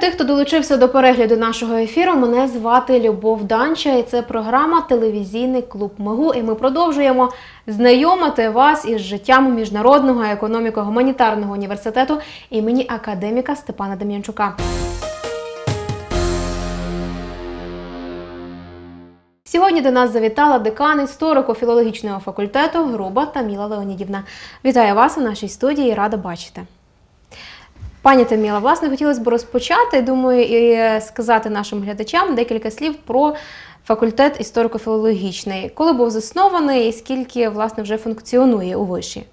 Тих, хто долучився до перегляду нашого ефіру. Мене звати Любов Данча, і це програма Телевізійний клуб Мигу. І ми продовжуємо знайомити вас із життям міжнародного економіко-гуманітарного університету імені академіка Степана Дем'янчука. Сьогодні до нас завітала декан історико-філологічного факультету Груба Таміла Леонідівна. Вітаю вас у нашій студії, рада бачити. Пані Таміла, власне, хотілося б розпочати, думаю, і сказати нашим глядачам декілька слів про факультет історико-філологічний. Коли був заснований і скільки власне вже функціонує у виші?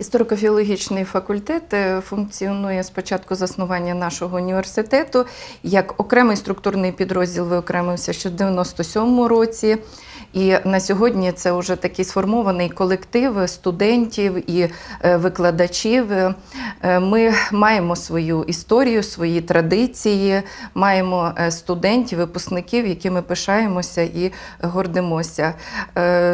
Історико-філологічний факультет е, функціонує з початку заснування нашого університету як окремий структурний підрозділ виокремився ще в 97-му році. І на сьогодні це вже такий сформований колектив студентів і е, викладачів. Е, Ми маємо свою історію, свої традиції, маємо е, студентів, випускників, якими пишаємося і гордимося.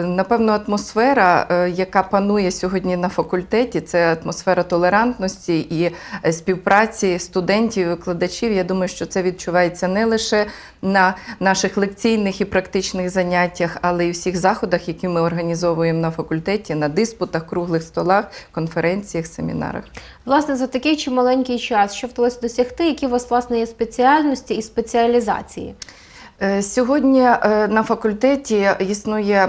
Напевно, атмосфера, яка панує сьогодні на факультеті, це атмосфера толерантності і співпраці студентів і викладачів. Я думаю, що це відчувається не лише на наших лекційних і практичних заняттях, але й всіх заходах, які ми організовуємо на факультеті, на диспутах, круглих столах, конференціях, семінарах. Власне, за такий чи маленький час, що вдалося досягти, які у вас власне є спеціальності і спеціалізації? Е, Сьогодні е, на факультеті існує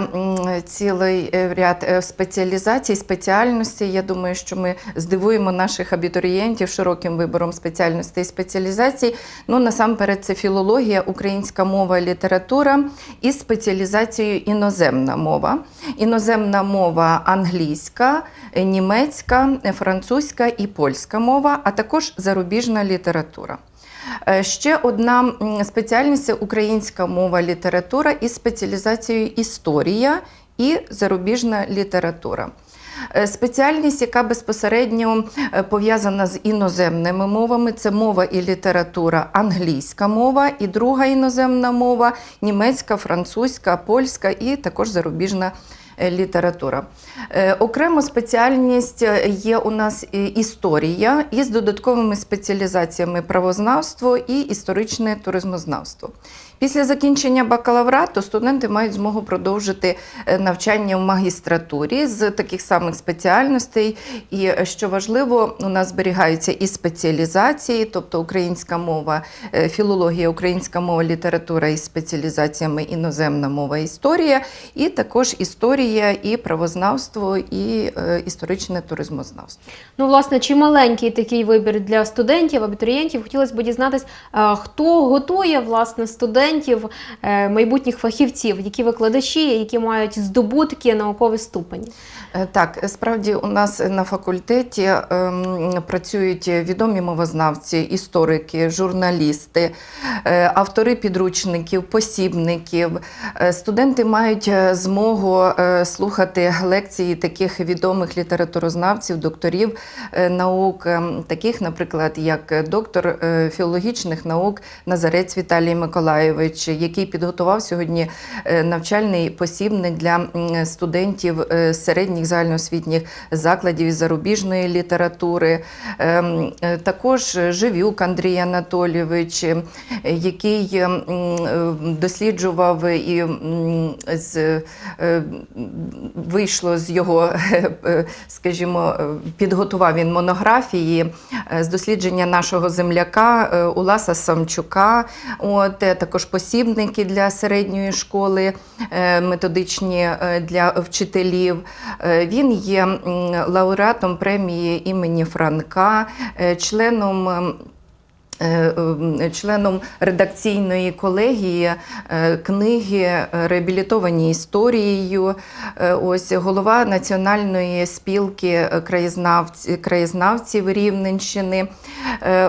цілий е, ряд спеціалізацій, спеціальностей. Я думаю, що ми здивуємо наших абітурієнтів широким вибором спеціальностей і спеціалізацій. Ну, насамперед, це філологія, українська мова література із спеціалізацією іноземна мова. Іноземна мова англійська, німецька, французька і польська мова, а також зарубіжна література. Е, Ще одна спеціальність українська мова, література із спеціалізацією історія і зарубіжна література. Е, Спеціальність, яка безпосередньо е, пов'язана з іноземними мовами, це мова і література, англійська мова, і друга іноземна мова німецька, французька, польська і також зарубіжна е, література. окрема Окремо спеціальність е, є у нас історія із додатковими спеціалізаціями правознавство і історичне туризмознавство. Після закінчення бакалаврату студенти мають змогу продовжити е, навчання в магістратурі з таких самих спеціальностей. І е, що важливо, у нас зберігаються і спеціалізації, тобто українська мова, е, філологія, українська мова, література із спеціалізаціями іноземна мова, історія, і також історія, і правознавство, і історичне туризмознавство. Ну, власне, чи маленький такий вибір для студентів, абітурієнтів? Хотілося б дізнатись, е, хто готує власне студентів, е, майбутніх фахівців, які викладачі, які мають здобутки наукові ступені. Е, Так, справді у нас на факультеті ем, працюють відомі мовознавці, історики, журналісти, е, автори підручників, посібників. Е, Студенти мають е, змогу е, слухати лекції таких відомих літературознавців, докторів е, наук, ем, таких, наприклад, як доктор е, філологічних наук Назарець Віталій Миколайович, який підготував сьогодні е, навчальний посібник для студентів е, середніх загальноосвітніх закладів із зарубіжної літератури. Ем, е, Також Живюк Андрій Анатолійович, е, який е, досліджував і з, е, вийшло з його, е, скажімо, е, підготував він монографії е, з дослідження нашого земляка е, Уласа Самчука. От, е, також посібники для середньої школи, е, методичні е, для вчителів. Е, Він є лауреатом премії імені Франка, е, членом. Ем, е, е, Членом редакційної колегії е, книги реабілітовані історією. Е, Ось голова Національної спілки краєзнавців, краєзнавців Рівненщини.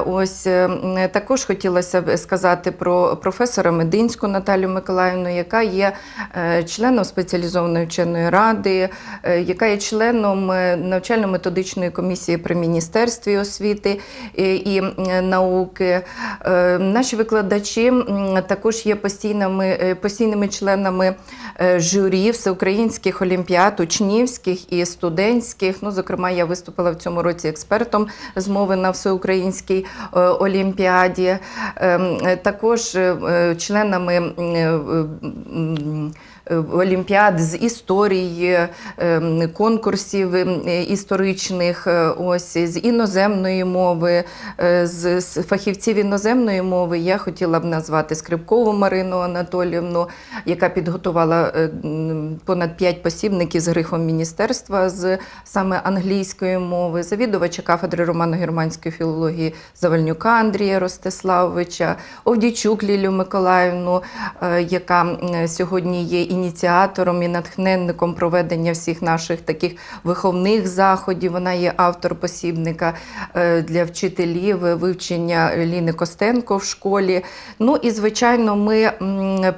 Ось також хотілося б сказати про професора Мединську Наталю Миколаївну, яка є членом спеціалізованої вченої ради, яка є членом навчально-методичної комісії при міністерстві освіти і науки. Науки. Е, Наші викладачі також є постійними, е, постійними членами е, журі всеукраїнських олімпіад, учнівських і студентських. Ну, зокрема, я виступила в цьому році експертом з мови на всеукраїнській олімпіаді. Ем, Також членами олімпіад з історії, ем, конкурсів е, історичних, е, ось з іноземної мови, е, з, фахівців іноземної мови. Я хотіла б назвати Скрипкову Марину Анатолівну, яка підготувала е, понад п'ять посібників з грифом міністерства з саме англійської мови, завідувача кафедри романо-германської філології Завальнюка Андрія Ростиславовича, Овдійчук Лілю Миколаївну, е, яка сьогодні є ініціатором і натхненником проведення всіх наших таких виховних заходів. Вона є автор посібника е, для вчителів вивчення Ліни Костенко в школі. Ну і звичайно, ми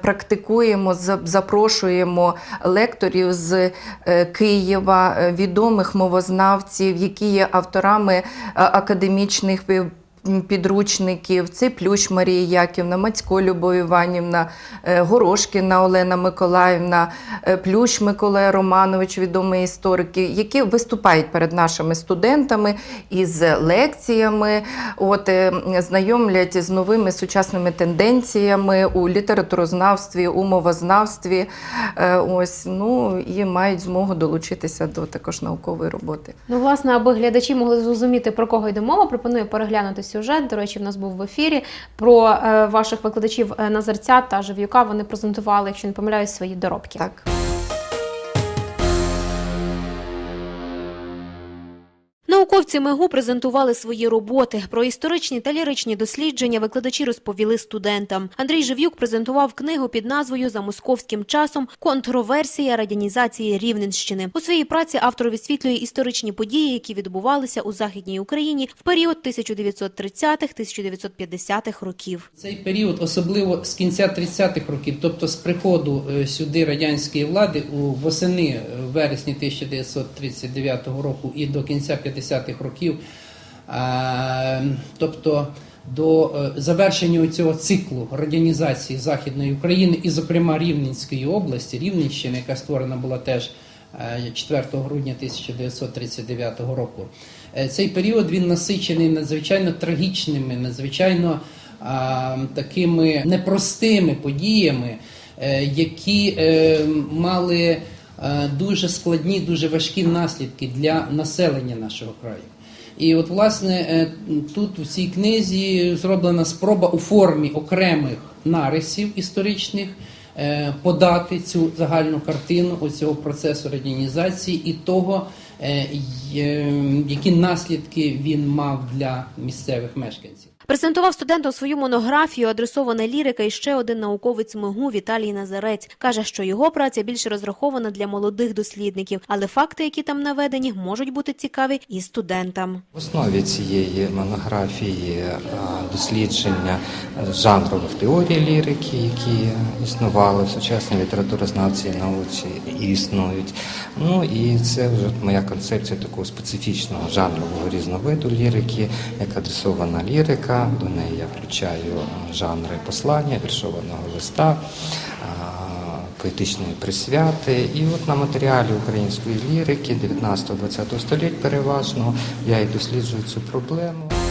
практикуємо, запрошуємо лекторів з е, Києва, е, відомих мовознавців, які є авторами академічних підручників. Це Плющ Марія Яківна, Мацько Любов Іванівна, е, Горошкіна Олена Миколаївна, е, Плющ Микола Романович, відомий історик, які виступають перед нашими студентами із лекціями, от, е, знайомлять з новими сучасними тенденціями у літературознавстві, у мовознавстві. Ось, ну, і мають змогу долучитися до також наукової роботи. Ну, власне, аби глядачі могли зрозуміти, про кого йде мова, пропоную переглянути сюжет. До речі, в нас був в ефірі про е, ваших викладачів е, Назарця та Жив'юка. Вони презентували, якщо не помиляюсь, свої доробки. Так. Науковці МЕГУ презентували свої роботи. Про історичні та ліричні дослідження викладачі розповіли студентам. Андрій Жив'юк презентував книгу під назвою «За московським часом. Контроверсія радянізації Рівненщини». У своїй праці автор висвітлює історичні події, які відбувалися у Західній Україні в період 1930-1950-х років. Цей період, особливо з кінця 30-х років, тобто з приходу е, сюди радянської влади у восени е, вересні 1939 року і до кінця 50-х років, е, тобто до е, завершення цього циклу радянізації Західної України і, зокрема, Рівненської області, Рівненщини, яка створена була теж е, 4 грудня 1939 року. Е, Цей період він насичений надзвичайно трагічними, надзвичайно такими непростими подіями, е, які е, мали е, дуже складні, дуже важкі наслідки для населення нашого краю. І от, власне, е, тут в цій книзі зроблена спроба у формі окремих нарисів історичних е, подати цю загальну картину цього процесу радянізації і того, е, е, які наслідки він мав для місцевих мешканців. Презентував студентам свою монографію «Адресована лірика» і ще один науковець МИГУ Віталій Назарець. Каже, що його праця більше розрахована для молодих дослідників, але факти, які там наведені, можуть бути цікаві і студентам. В основі цієї монографії дослідження жанрових теорій лірики, які існували в сучасній літературознавці і науці і існують. Ну і це вже моя концепція такого специфічного жанрового різновиду лірики, як адресована лірика. До неї я включаю жанри послання, віршованого листа. Поетичної присвяти, і от на матеріалі української лірики 19-20 століть переважно я і досліджую цю проблему.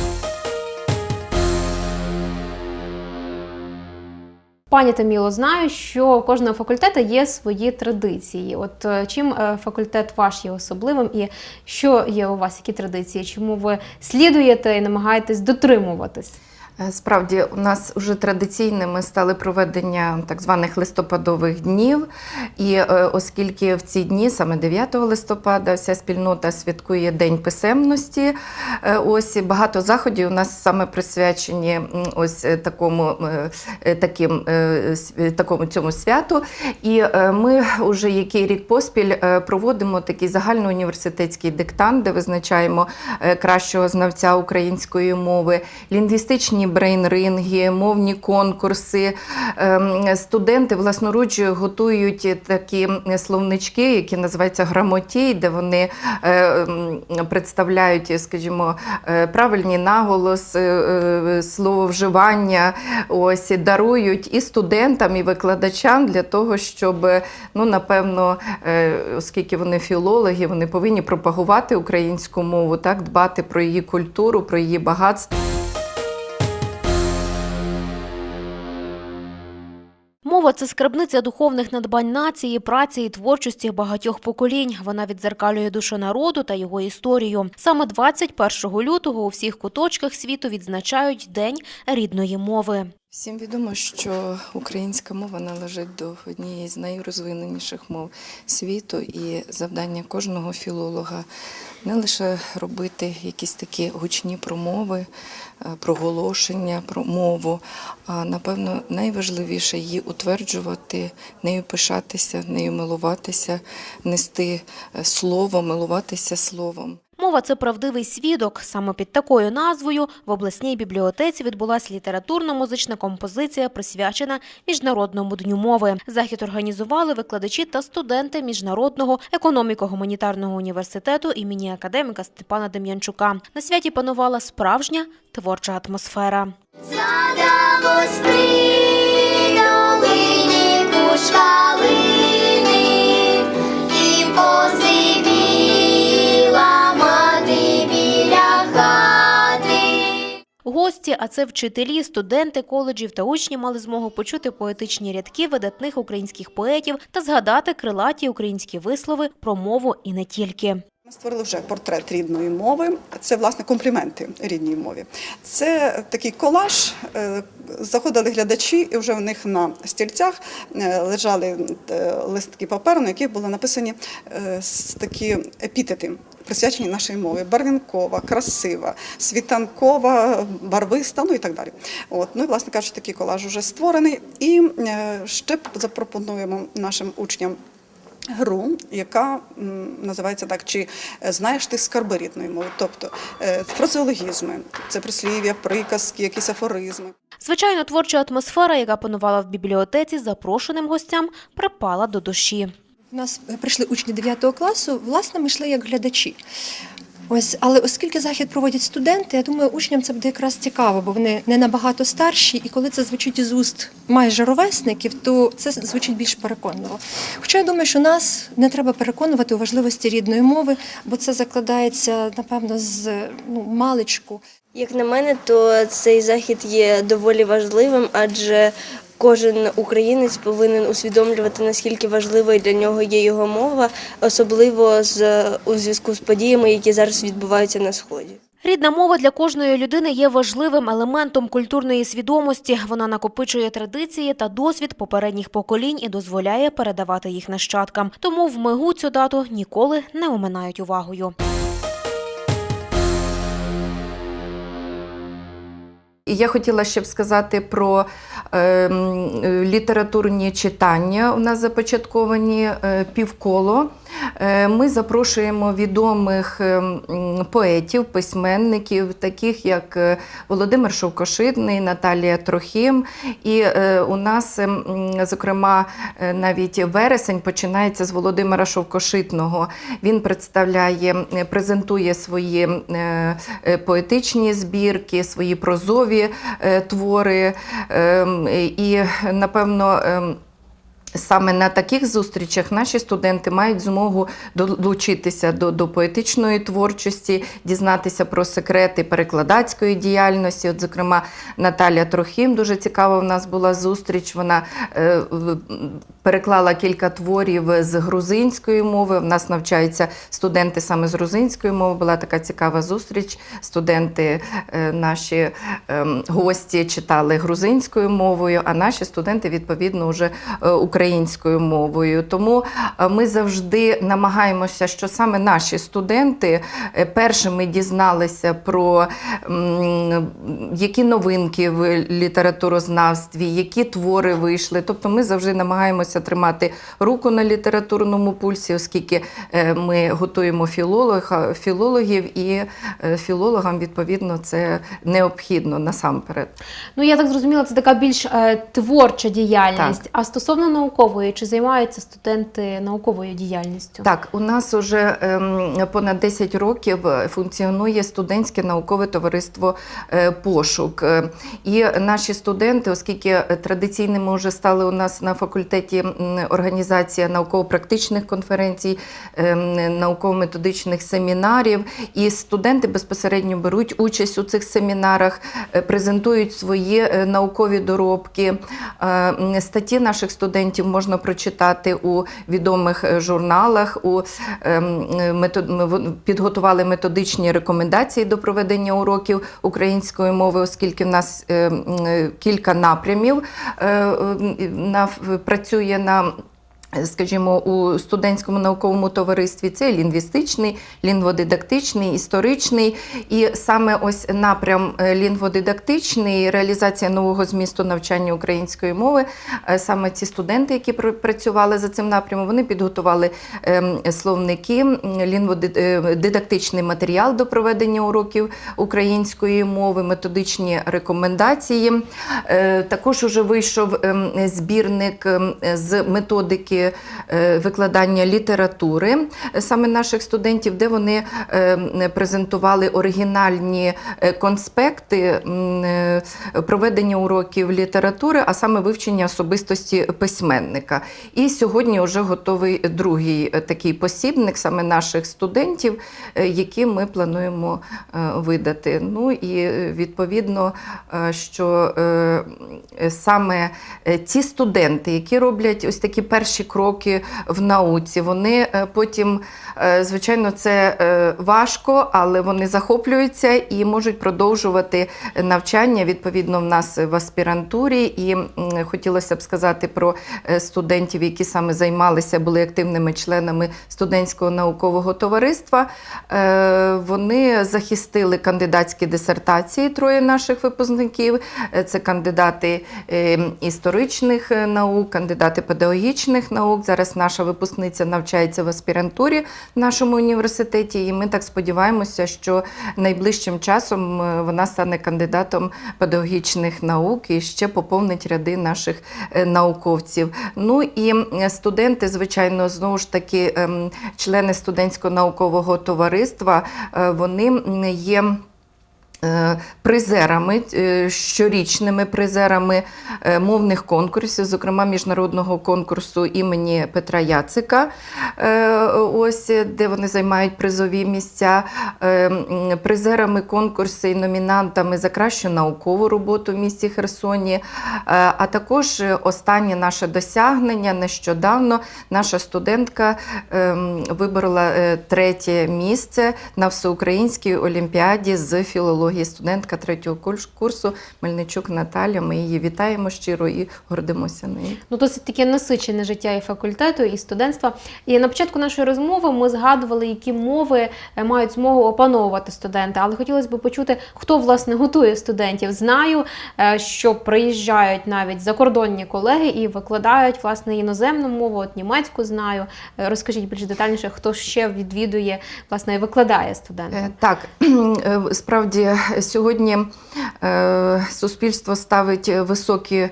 Пані Таміло, знаю, що у кожного факультету є свої традиції. От е, чим е, факультет ваш є особливим, і що є у вас, які традиції? Чому ви слідуєте і намагаєтесь дотримуватись? Е, Справді, у нас вже традиційними стали проведення так званих листопадових днів. І е, оскільки в ці дні, саме 9 листопада, вся спільнота святкує День писемності, е, ось багато заходів у нас саме присвячені ось такому, таким, такому цьому святу. І ми вже який рік поспіль проводимо такий загальноуніверситетський диктант, де визначаємо кращого знавця української мови, лінгвістичні брейн-ринги, мовні конкурси. Ем, Студенти власноруч готують такі словнички, які називаються грамотій, де вони е, представляють, скажімо, е, правильні наголос, е, слововживання, ось дарують і студентам, і викладачам для того, щоб ну напевно, оскільки вони філологи, вони повинні пропагувати українську мову, так дбати про її культуру, про її багатство. Мова це скарбниця духовних надбань нації, праці і творчості багатьох поколінь. Вона відзеркалює душу народу та його історію. Саме 21 лютого у всіх куточках світу відзначають День рідної мови. Всім відомо, що українська мова належить до однієї з найрозвиненіших мов світу, і завдання кожного філолога не лише робити якісь такі гучні промови, е, проголошення про мову, а напевно найважливіше її утверджувати, нею пишатися, нею милуватися, нести е, слово, милуватися словом. Мова це правдивий свідок. Саме під такою назвою в обласній бібліотеці відбулася літературно-музична композиція, присвячена міжнародному дню мови. Захід організували викладачі та студенти міжнародного економіко-гуманітарного університету імені академіка Степана Дем'янчука. На святі панувала справжня творча атмосфера. Задалось при долині Гості, а це вчителі, студенти коледжів та учні мали змогу почути поетичні рядки видатних українських поетів та згадати крилаті українські вислови про мову і не тільки. Ми створили вже портрет рідної мови. Це власне компліменти рідній мові. Це такий колаж. Е, Заходили глядачі, і вже в них на стільцях е, лежали е, листки паперу, на яких були написані такі епітети. Присвячені нашій мові барвінкова, красива, світанкова, барвиста, ну і так далі. От ну і власне кажучи, такий колаж вже створений. І е, ще запропонуємо нашим учням гру, яка називається так, чи е, знаєш ти скарби рідної мови, тобто е, фразеологізми, це прислів'я, приказки, якісь афоризми. Звичайно, творча атмосфера, яка панувала в бібліотеці, запрошеним гостям припала до душі. У нас прийшли учні 9 класу, власне, ми йшли як глядачі. Ось, але оскільки захід проводять студенти, я думаю, учням це буде якраз цікаво, бо вони не набагато старші, і коли це звучить із уст майже ровесників, то це звучить більш переконливо. Хоча я думаю, що нас не треба переконувати у важливості рідної мови, бо це закладається, напевно, з ну, маличку. Як на мене, то цей захід є доволі важливим, адже кожен українець повинен усвідомлювати, наскільки важливою для нього є його мова, особливо з у зв'язку з подіями, які зараз відбуваються на сході. Рідна мова для кожної людини є важливим елементом культурної свідомості. Вона накопичує традиції та досвід попередніх поколінь і дозволяє передавати їх нащадкам. Тому в мигу цю дату ніколи не оминають увагою. І я хотіла ще б сказати про е, е, літературні читання. У нас започатковані е, півколо. Е, Ми запрошуємо відомих е, поетів, письменників, таких як е, Володимир Шовкошитний, Наталія Трохим. І е, у нас, е, зокрема, навіть вересень починається з Володимира Шовкошитного. Він представляє, презентує свої поетичні збірки, свої прозові твори. Ем, І, напевно, ем, Саме на таких зустрічах наші студенти мають змогу долучитися до, до поетичної творчості, дізнатися про секрети перекладацької діяльності. От, зокрема, Наталя Трохим дуже цікава в нас була зустріч. Вона е, переклала кілька творів з грузинської мови. В нас навчаються студенти саме з грузинської мови. Була така цікава зустріч. Студенти, е, наші ем, гості читали грузинською мовою, а наші студенти відповідно вже е, українською. Українською мовою. Тому е, ми завжди намагаємося, що саме наші студенти е, першими дізналися про які новинки в літературознавстві, які твори вийшли. Тобто ми завжди намагаємося тримати руку на літературному пульсі, оскільки е, ми готуємо філолога, філологів, і філологам відповідно це необхідно насамперед. Ну я так зрозуміла, це така більш творча діяльність. А стосовно наукової, чи займаються студенти науковою діяльністю? Так, у нас уже ем, понад 10 років е, функціонує студентське наукове товариство е, пошук. Е, І наші студенти, оскільки традиційними вже стали у нас на факультеті організація науково-практичних конференцій, ем, науково-методичних семінарів, і студенти безпосередньо беруть участь у цих семінарах, презентують свої наукові доробки. Статті наших студентів можна прочитати у відомих е, журналах. У ем, е, ми підготували методичні рекомендації до проведення уроків української мови, оскільки в нас е, м, е, кілька напрямів на, працює на Скажімо, у студентському науковому товаристві це лінгвістичний, лінгводидактичний, історичний. І саме ось напрям е, лінгводидактичний, реалізація нового змісту навчання української мови. е, Саме ці студенти, які працювали за цим напрямом, вони підготували ем, словники, м, лінгводи- е, матеріал до проведення уроків української мови, методичні рекомендації. Також уже вийшов ем, збірник ем, з методики е, викладання літератури е, саме наших студентів, де вони ем, презентували оригінальні е, конспекти е, проведення уроків літератури, а саме вивчення особистості письменника. І сьогодні вже готовий другий е, такий посібник саме наших студентів, е, які ми плануємо е, видати. Ну і е, відповідно, е, що е, е, саме е, ті студенти, які роблять ось такі перші кроки в науці, вони е, потім, е, звичайно, це е, важко, але вони захоплюються і можуть продовжувати навчання. Відповідно, в нас в аспірантурі. І хотілося б сказати про студентів, які саме займалися, були активними членами студентського наукового товариства. Вони захистили кандидатські дисертації троє наших випускників. Це кандидати е, історичних наук, кандидати педагогічних наук. Зараз наша випускниця навчається в аспірантурі в нашому університеті, і ми так сподіваємося, що найближчим часом е, вона стане кандидатом педагогічних наук і ще поповнить ряди наших е, науковців. Ну і студенти, звичайно, знову ж таки, ем, члени студентського наукового товариства, е, вони є. Е, Призерами, е, щорічними призерами е, мовних конкурсів, зокрема міжнародного конкурсу імені Петра Яцика, ось де вони займають призові місця, призерами конкурсу і номінантами за кращу наукову роботу в місті Херсоні. А також останнє наше досягнення нещодавно наша студентка виборола третє місце на всеукраїнській олімпіаді з філології. Студентка третього курс- курсу Мельничук Наталя. Ми її вітаємо щиро і гордимося нею. Ну, досить таке насичене життя і факультету, і студентства. І на початку нашої розмови ми згадували, які мови е, мають змогу опановувати студенти. Але хотілося б почути, хто власне готує студентів. Знаю, е, що приїжджають навіть закордонні колеги і викладають власне іноземну мову, от німецьку знаю. Е, Розкажіть більш детальніше, хто ще відвідує власне і викладає студентам. Так, справді сьогодні е, суспільство ставить високі е,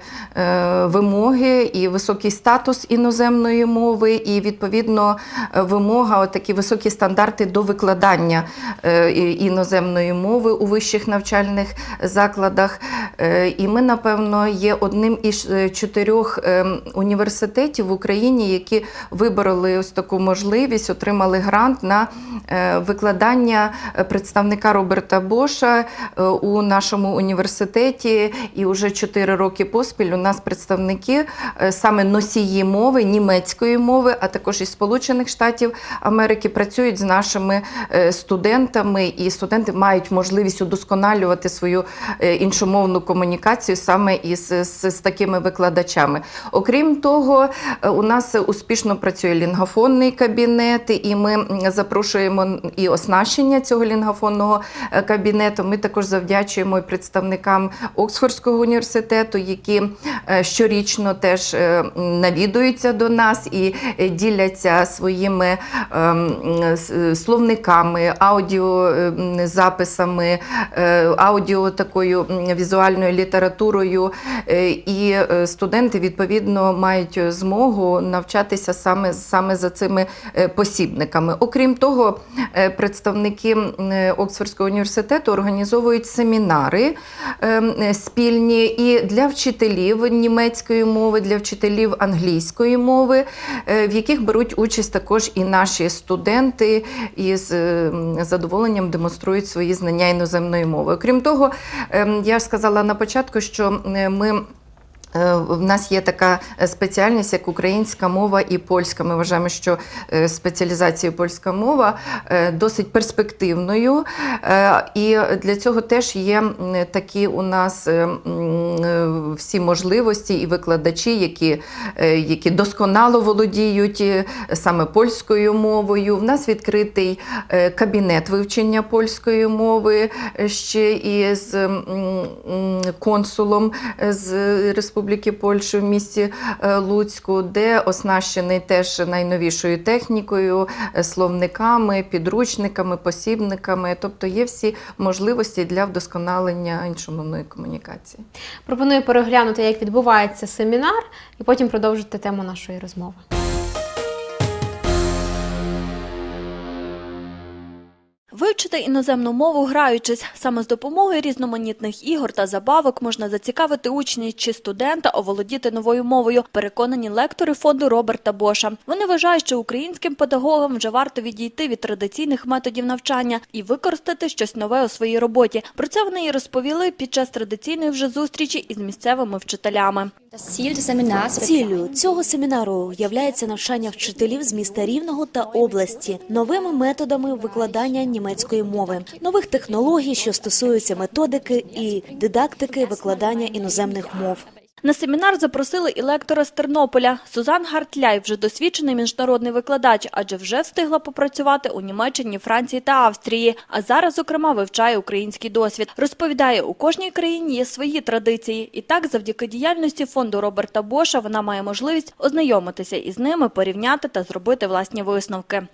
вимоги і високий статус іноземної мови, і відповідно е, вимога, такі високі стандарти до викладання іноземної мови у вищих навчальних закладах. І ми, напевно, є одним із чотирьох університетів в Україні, які вибороли ось таку можливість, отримали грант на викладання представника Роберта Боша е, у нашому університеті, і вже 4 роки поспіль у нас представники е, саме носії мови, німецької мови, а також із Сполучених Штатів Америки працюють з нашими е, студентами, і студенти мають можливість удосконалювати свою іншомовну комунікацію саме із з, з такими викладачами. Окрім того, у нас успішно працює лінгофонний кабінет, і ми запрошуємо і оснащення цього лінгофонного е, кабінету. Ми також завдячуємо і представникам Оксфордського університету, які е, щорічно теж е, навідуються до нас і е, діляться своїми ем, словниками, аудіозаписами, е, аудіо такою візуальною літературою. І студенти відповідно мають змогу навчатися саме, саме за цими посібниками. Окрім того, представники Оксфордського університету організовують семінари ем, спільні і для вчителів німецької мови, для вчителів англійської мови, е, в яких беруть участь також і наші студенти і з е, задоволенням демонструють свої знання іноземної мови. Окрім того, ем, я ж сказала на початку, що е, ми. Е, В нас є така е, спеціальність, як українська мова і польська. Ми вважаємо, що е, спеціалізація польська мова досить перспективною. І для цього теж є такі у нас всі можливості і викладачі, які, які досконало володіють саме польською мовою. В нас відкритий кабінет вивчення польської мови ще і з консулом з Республіки Польща в місті е, Луцьку, де оснащений теж найновішою технікою, е, словниками, підручниками, посібниками. Тобто є всі можливості для вдосконалення іншомовної комунікації. Пропоную переглянути, як відбувається семінар, і потім продовжити тему нашої розмови. Вивчити іноземну мову граючись. Саме з допомогою різноманітних ігор та забавок можна зацікавити учнів чи студента оволодіти новою мовою, переконані лектори фонду Роберта Боша. Вони вважають, що українським педагогам вже варто відійти від традиційних методів навчання і використати щось нове у своїй роботі. Про це вони і розповіли під час традиційної вже зустрічі із місцевими вчителями. Ціллю цього семінару являється навчання вчителів з міста Рівного та області новими методами викладання німецької мови, нових технологій, що стосуються методики і дидактики викладання іноземних мов. На семінар запросили і лектора з Тернополя. Сузан Гартляй вже досвідчений міжнародний викладач, адже вже встигла попрацювати у Німеччині, Франції та Австрії. А зараз, зокрема, вивчає український досвід. Розповідає, у кожній країні є свої традиції. І так, завдяки діяльності фонду Роберта Боша, вона має можливість ознайомитися із ними, порівняти та зробити власні висновки.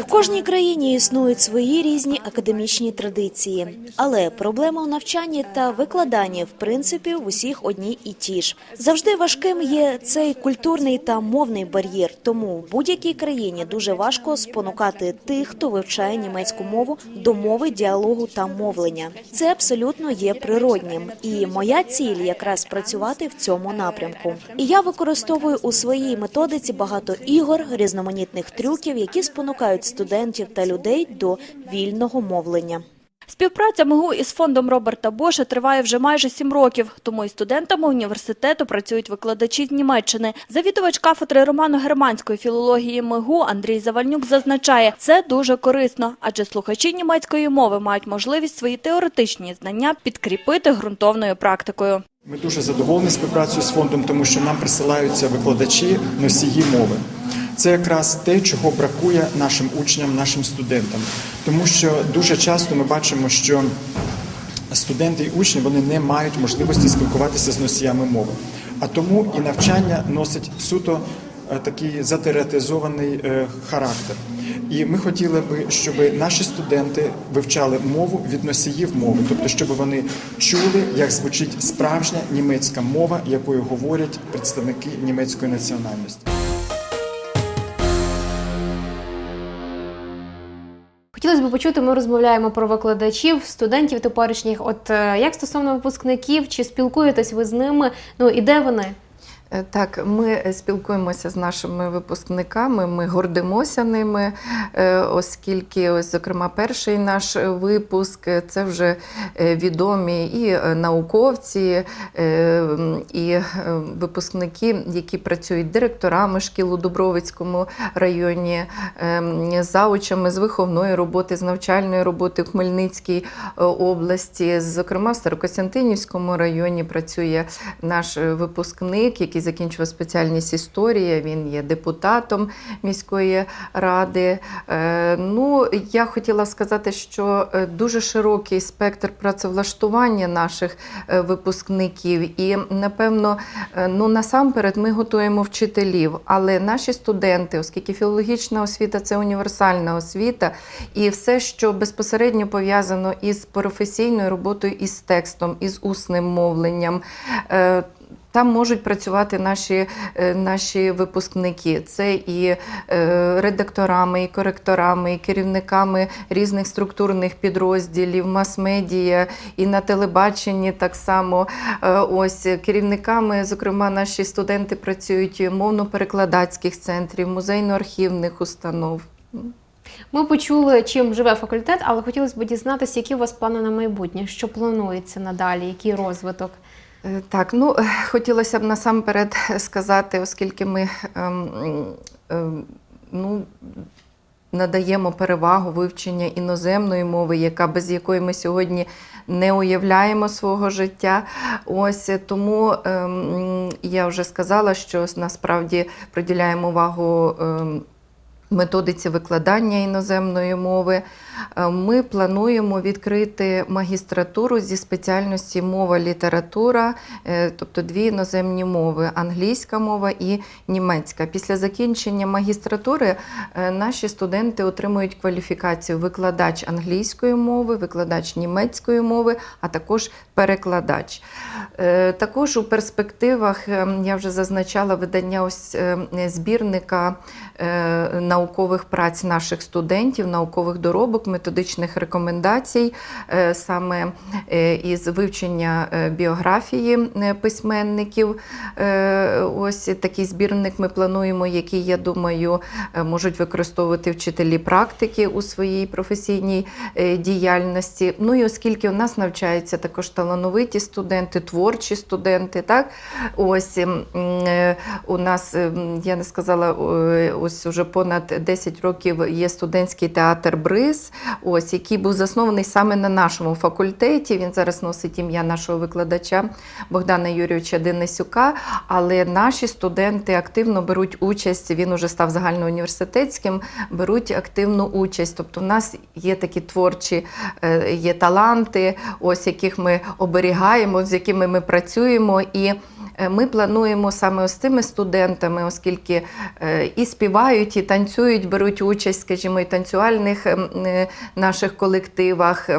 В кожній країні існують свої різні академічні традиції, але проблема у навчанні та викладанні в принципі в усіх одні і ті ж. Завжди важким є цей культурний та мовний бар'єр. Тому в будь-якій країні дуже важко спонукати тих, хто вивчає німецьку мову до мови діалогу та мовлення. Це абсолютно є природнім, і моя ціль якраз працювати в цьому напрямку. І я використовую у своїй методиці багато ігор, різноманітних трюків, які спонукають студентів та людей до вільного мовлення. Співпраця МГУ із фондом Роберта Боша триває вже майже сім років, тому і студентами університету працюють викладачі з Німеччини. Завідувач кафедри романо-германської філології МГУ Андрій Завальнюк зазначає, це дуже корисно, адже слухачі німецької мови мають можливість свої теоретичні знання підкріпити ґрунтовною практикою. Ми дуже задоволені співпрацею з фондом, тому що нам присилаються викладачі носії мови. Це якраз те, чого бракує нашим учням, нашим студентам, тому що дуже часто ми бачимо, що студенти і учні вони не мають можливості спілкуватися з носіями мови. А тому і навчання носить суто е, такий затератизований е, характер. І ми хотіли би, щоб наші студенти вивчали мову від носіїв мови, тобто, щоб вони чули, як звучить справжня німецька мова, якою говорять представники німецької національності. Хотілося б почути, ми розмовляємо про викладачів, студентів теперішніх. От е, як стосовно випускників, чи спілкуєтесь ви з ними? Ну і де вони? Е, Так, ми е, спілкуємося з нашими випускниками. Ми гордимося ними, е, оскільки, ось, зокрема, перший наш випуск це вже відомі і науковці, і випускники, які працюють директорами шкіл у Дубровицькому районі, заучами з виховної роботи, з навчальної роботи в Хмельницькій області. Зокрема, в Старокостянтинівському районі працює наш випускник, який закінчував спеціальність історія. Він є депутатом міської ради. Е, Ну, я хотіла сказати, що е, дуже широкий спектр працевлаштування наших е, випускників, і напевно, ну насамперед, ми готуємо вчителів, але наші студенти, оскільки філологічна освіта це універсальна освіта, і все, що безпосередньо пов'язано із професійною роботою із текстом, із усним мовленням. Там можуть працювати наші, е, наші випускники. Це і е, редакторами, і коректорами, і керівниками різних структурних підрозділів, мас-медіа, і на телебаченні так само. Е, Ось керівниками, зокрема, наші студенти працюють мовно-перекладацьких центрів, музейно-архівних установ. Ми почули, чим живе факультет, але хотілося б дізнатися, які у вас плани на майбутнє, що планується надалі, який розвиток. Е, Так, ну е, хотілося б насамперед сказати, оскільки ми ем, ем, ну, надаємо перевагу вивчення іноземної мови, яка без якої ми сьогодні не уявляємо свого життя. Ось тому ем, я вже сказала, що насправді приділяємо увагу. Методиці викладання іноземної мови ми плануємо відкрити магістратуру зі спеціальності мова література, е, тобто дві іноземні мови англійська мова і німецька. Після закінчення магістратури е, наші студенти отримують кваліфікацію викладач англійської мови, викладач німецької мови, а також перекладач. Е, Також у перспективах е, я вже зазначала видання ось е, збірника е, наукових праць наших студентів, наукових доробок, методичних рекомендацій, е, саме е, із вивчення е, біографії письменників. Ось такий збірник ми плануємо, який, я думаю, можуть використовувати вчителі практики у своїй професійній діяльності. Ну і оскільки у нас навчаються також талановиті студенти, творчі студенти, так ось у нас, я не сказала, ось уже понад 10 років є студентський театр Бриз, ось який був заснований саме на нашому факультеті. Він зараз носить ім'я нашого викладача Богдана Юрійовича Денисюка. Але наші студенти активно беруть участь. Він уже став загальноуніверситетським, беруть активну участь. Тобто, в нас є такі творчі е, є таланти, ось яких ми оберігаємо, з якими ми працюємо і. Е, Ми плануємо саме з тими студентами, оскільки е, і співають, і танцюють, беруть участь, скажімо, і танцювальних ем, е, наших колективах.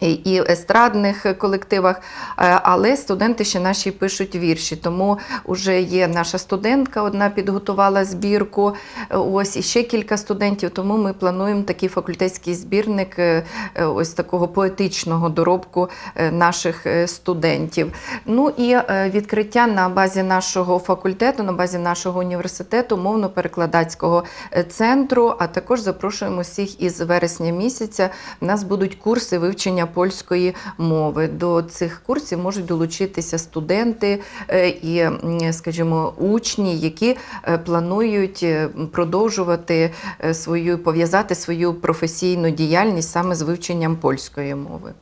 І- І естрадних колективах, Е, але студенти ще наші пишуть вірші. Тому вже є наша студентка, одна підготувала збірку. Е, Ось і ще кілька студентів. Тому ми плануємо такий факультетський збірник е, ось такого поетичного доробку наших студентів. Ну і відкриття на базі нашого факультету, на базі нашого університету, мовно-перекладацького центру. А також запрошуємо всіх із вересня місяця. У нас будуть курси вивчення польської мови. До цих курсів можуть долучитися студенти е, і, скажімо, учні, які е, планують е, продовжувати свою пов'язати свою професійну діяльність саме з вивченням польської мови.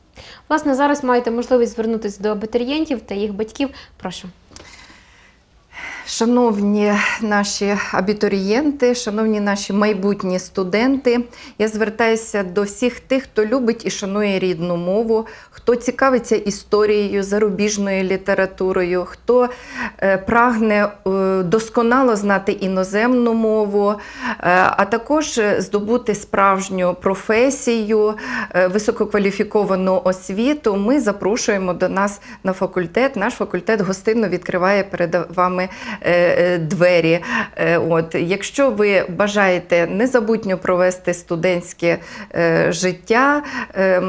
Власне, зараз маєте можливість звернутися до абітурієнтів та їх батьків. Прошу. Шановні наші абітурієнти, шановні наші майбутні студенти, я звертаюся до всіх тих, хто любить і шанує рідну мову, хто цікавиться історією, зарубіжною літературою, хто е, прагне е, досконало знати іноземну мову, е, а також здобути справжню професію, висококваліфіковану освіту. Ми запрошуємо до нас на факультет. Наш факультет гостинно відкриває перед вами двері. Е, От, якщо ви бажаєте незабутньо провести студентське е, життя, е,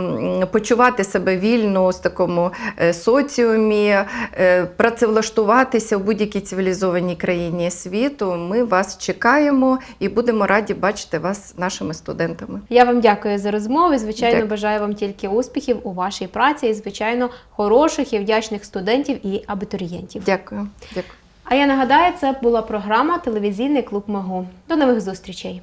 почувати себе вільно з такому е, соціумі, е, працевлаштуватися в будь-якій цивілізованій країні світу, ми вас чекаємо і будемо раді бачити вас нашими студентами. Я вам дякую за розмову. Звичайно, Дякую. бажаю вам тільки успіхів у вашій праці і, звичайно, хороших і вдячних студентів і абітурієнтів. Дякую. Дякую. А я нагадаю, це була програма Телевізійний клуб МАГУ. До нових зустрічей.